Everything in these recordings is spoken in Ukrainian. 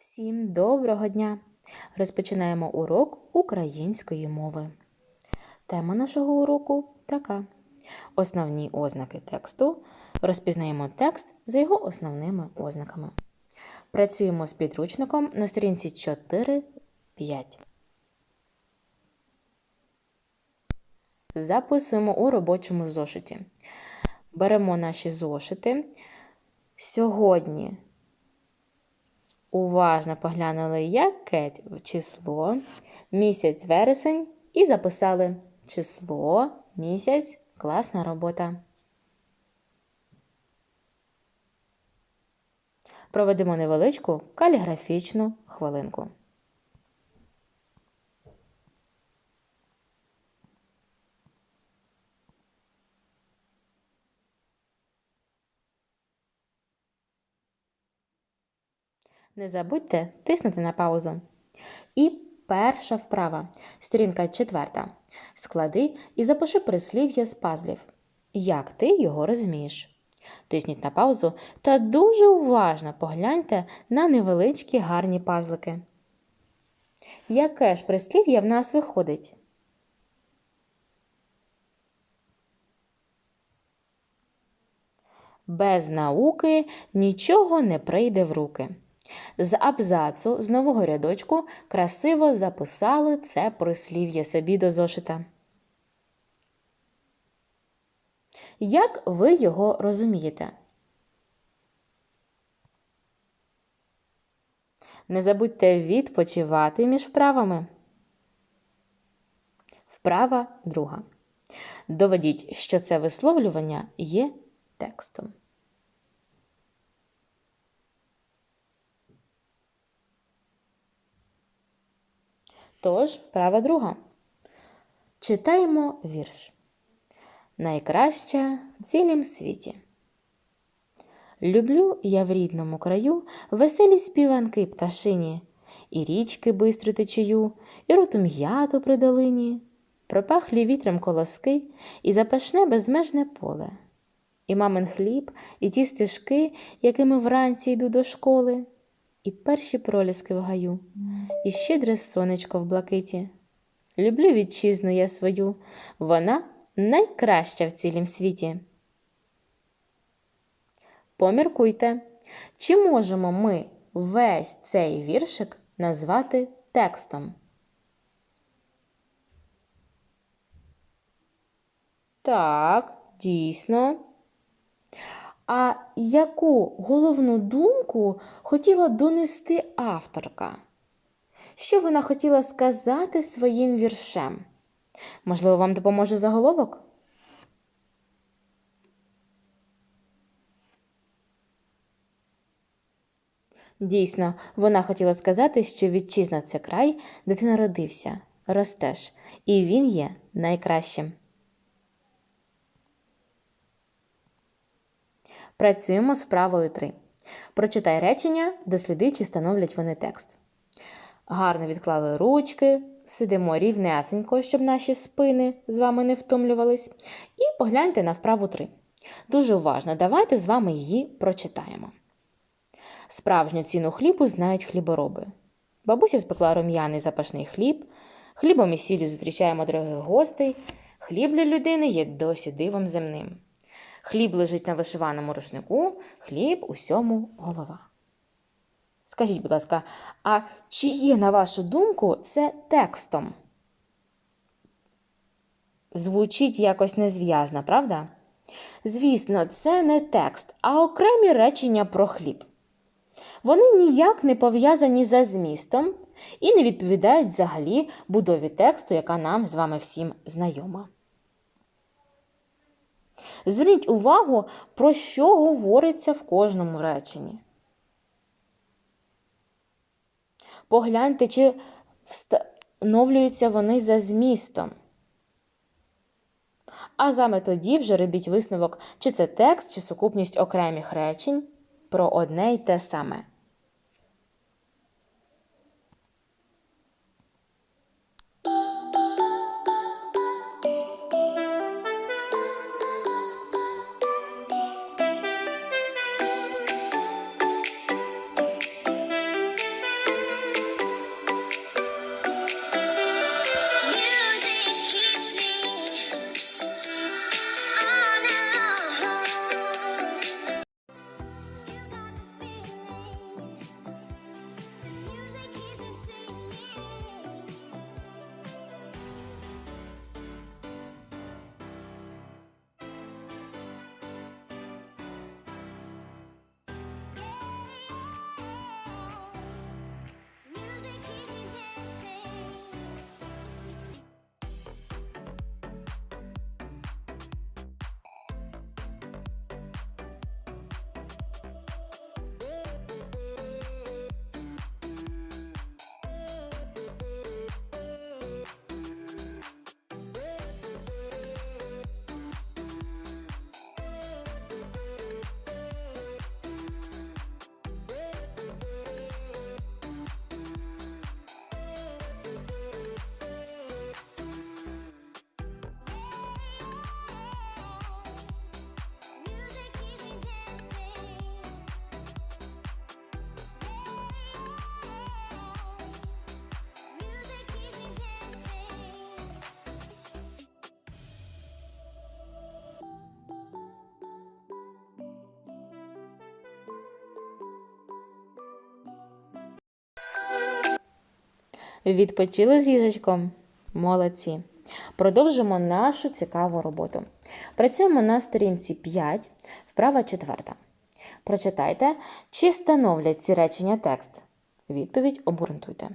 Всім доброго дня! Розпочинаємо урок української мови. Тема нашого уроку така: Основні ознаки тексту. Розпізнаємо текст за його основними ознаками. Працюємо з підручником на сторінці 4-5. Записуємо у робочому зошиті. Беремо наші зошити. Сьогодні уважно поглянули, яке число, місяць вересень і записали число, місяць, класна робота. Проведемо невеличку каліграфічну хвилинку. Не забудьте тиснути на паузу. І перша вправа. Сторінка четверта. Склади і запиши прислів'я з пазлів. Як ти його розумієш? Тисніть на паузу та дуже уважно погляньте на невеличкі гарні пазлики. Яке ж прислів'я в нас виходить? Без науки нічого не прийде в руки. З абзацу з нового рядочку красиво записали це прислів'я собі до зошита. Як ви його розумієте? Не забудьте відпочивати між вправами. Вправа друга. Доведіть, що це висловлювання є текстом. Тож, вправа друга. Читаємо вірш. Найкраща в цілім світі. Люблю я в рідному краю веселі співанки пташині, і річки бистро течію, і роту м'яту при долині, пропахлі вітром колоски, і запашне безмежне поле, і мамин хліб, і ті стежки, якими вранці йду до школи, і перші проліски в гаю, і щедре сонечко в блакиті. Люблю вітчизну я свою, вона найкраща в цілім світі. Поміркуйте, чи можемо ми весь цей віршик назвати текстом? Так, дійсно. А яку головну думку хотіла донести авторка? Що вона хотіла сказати своїм віршем? Можливо, вам допоможе заголовок? Дійсно, вона хотіла сказати, що вітчизна це край, де ти народився, ростеш, і він є найкращим. Працюємо з вправою 3. Прочитай речення, досліди, чи становлять вони текст. Гарно відклали ручки, сидимо рівнесенько, щоб наші спини з вами не втомлювались. І погляньте на вправу 3. Дуже уважно, давайте з вами її прочитаємо. Справжню ціну хлібу знають хлібороби. Бабуся спекла рум'яний запашний хліб, хлібом і сіллю зустрічаємо дорогих гостей. Хліб для людини є досі дивом земним. Хліб лежить на вишиваному рушнику, хліб усьому голова. Скажіть, будь ласка, а чи є, на вашу думку, це текстом? Звучить якось незв'язно, правда? Звісно, це не текст, а окремі речення про хліб. Вони ніяк не пов'язані за змістом і не відповідають взагалі будові тексту, яка нам з вами всім знайома. Зверніть увагу, про що говориться в кожному реченні. Погляньте, чи встановлюються вони за змістом. А саме тоді вже робіть висновок, чи це текст, чи сукупність окремих речень про одне й те саме. Відпочили з їжачком? Молодці. Продовжимо нашу цікаву роботу. Працюємо на сторінці 5, вправа 4. Прочитайте, чи становлять ці речення текст. Відповідь обґрунтуйте.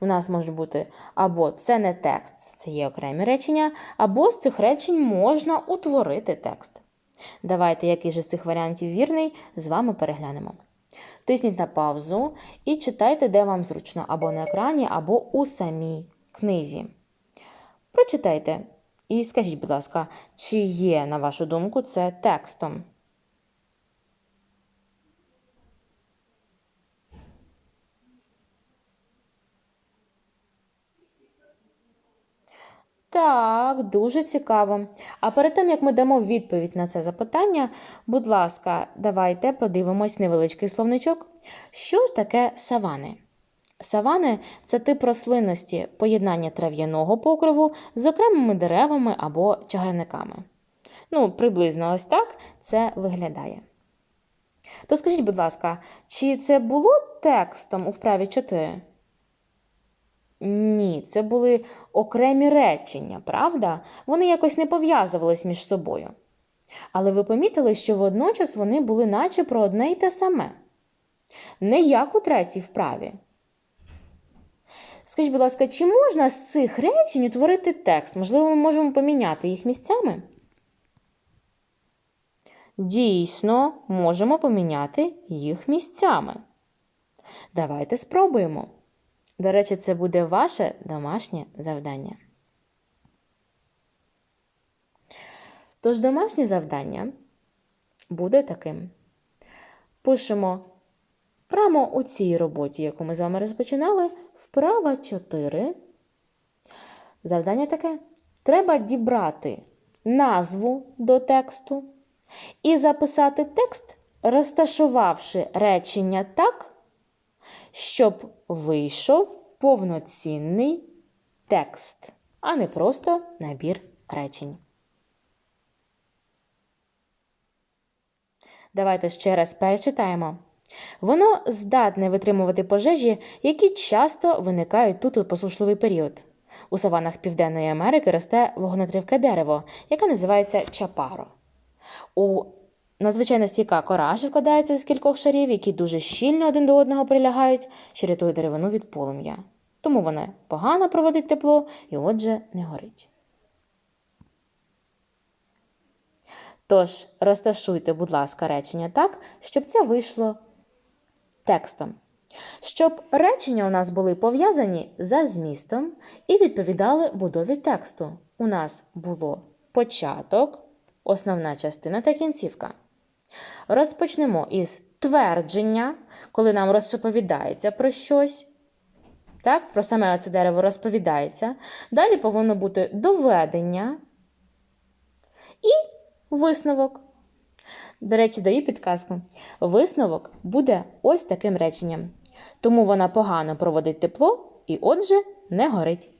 У нас може бути або це не текст, це є окремі речення, або з цих речень можна утворити текст. Давайте, який же з цих варіантів вірний, з вами переглянемо. Тисніть на паузу і читайте, де вам зручно, або на екрані, або у самій книзі. Прочитайте і скажіть, будь ласка, чи є, на вашу думку, це текстом? Так, дуже цікаво. А перед тим, як ми дамо відповідь на це запитання, будь ласка, давайте подивимось невеличкий словничок. Що ж таке савани? Савани це тип рослинності поєднання трав'яного покриву з окремими деревами або чагарниками. Ну, приблизно ось так це виглядає. То скажіть, будь ласка, чи це було текстом у вправі 4? Ні, це були окремі речення, правда? Вони якось не пов'язувались між собою. Але ви помітили, що водночас вони були наче про одне й те саме. Не як у третій вправі. Скажіть, будь ласка, чи можна з цих речень утворити текст? Можливо, ми можемо поміняти їх місцями? Дійсно, можемо поміняти їх місцями. Давайте спробуємо. До речі, це буде ваше домашнє завдання. Тож домашнє завдання буде таким. Пишемо прямо у цій роботі, яку ми з вами розпочинали, вправа 4. Завдання таке. Треба дібрати назву до тексту і записати текст, розташувавши речення так, щоб вийшов повноцінний текст, а не просто набір речень. Давайте ще раз перечитаємо. Воно здатне витримувати пожежі, які часто виникають тут у посушливий період. У саванах Південної Америки росте вогнетривке дерево, яке називається чапаро. У надзвичайно стійка кора, що складається з кількох шарів, які дуже щільно один до одного прилягають, що рятує деревину від полум'я. Тому вона погано проводить тепло і, отже, не горить. Тож, розташуйте, будь ласка, речення так, щоб це вийшло текстом. Щоб речення у нас були пов'язані за змістом і відповідали будові тексту. У нас було початок, основна частина та кінцівка. Розпочнемо із твердження, коли нам розповідається про щось. Так, про саме це дерево розповідається. Далі повинно бути доведення і висновок. До речі, даю підказку. Висновок буде ось таким реченням. Тому вона погано проводить тепло і, отже, не горить.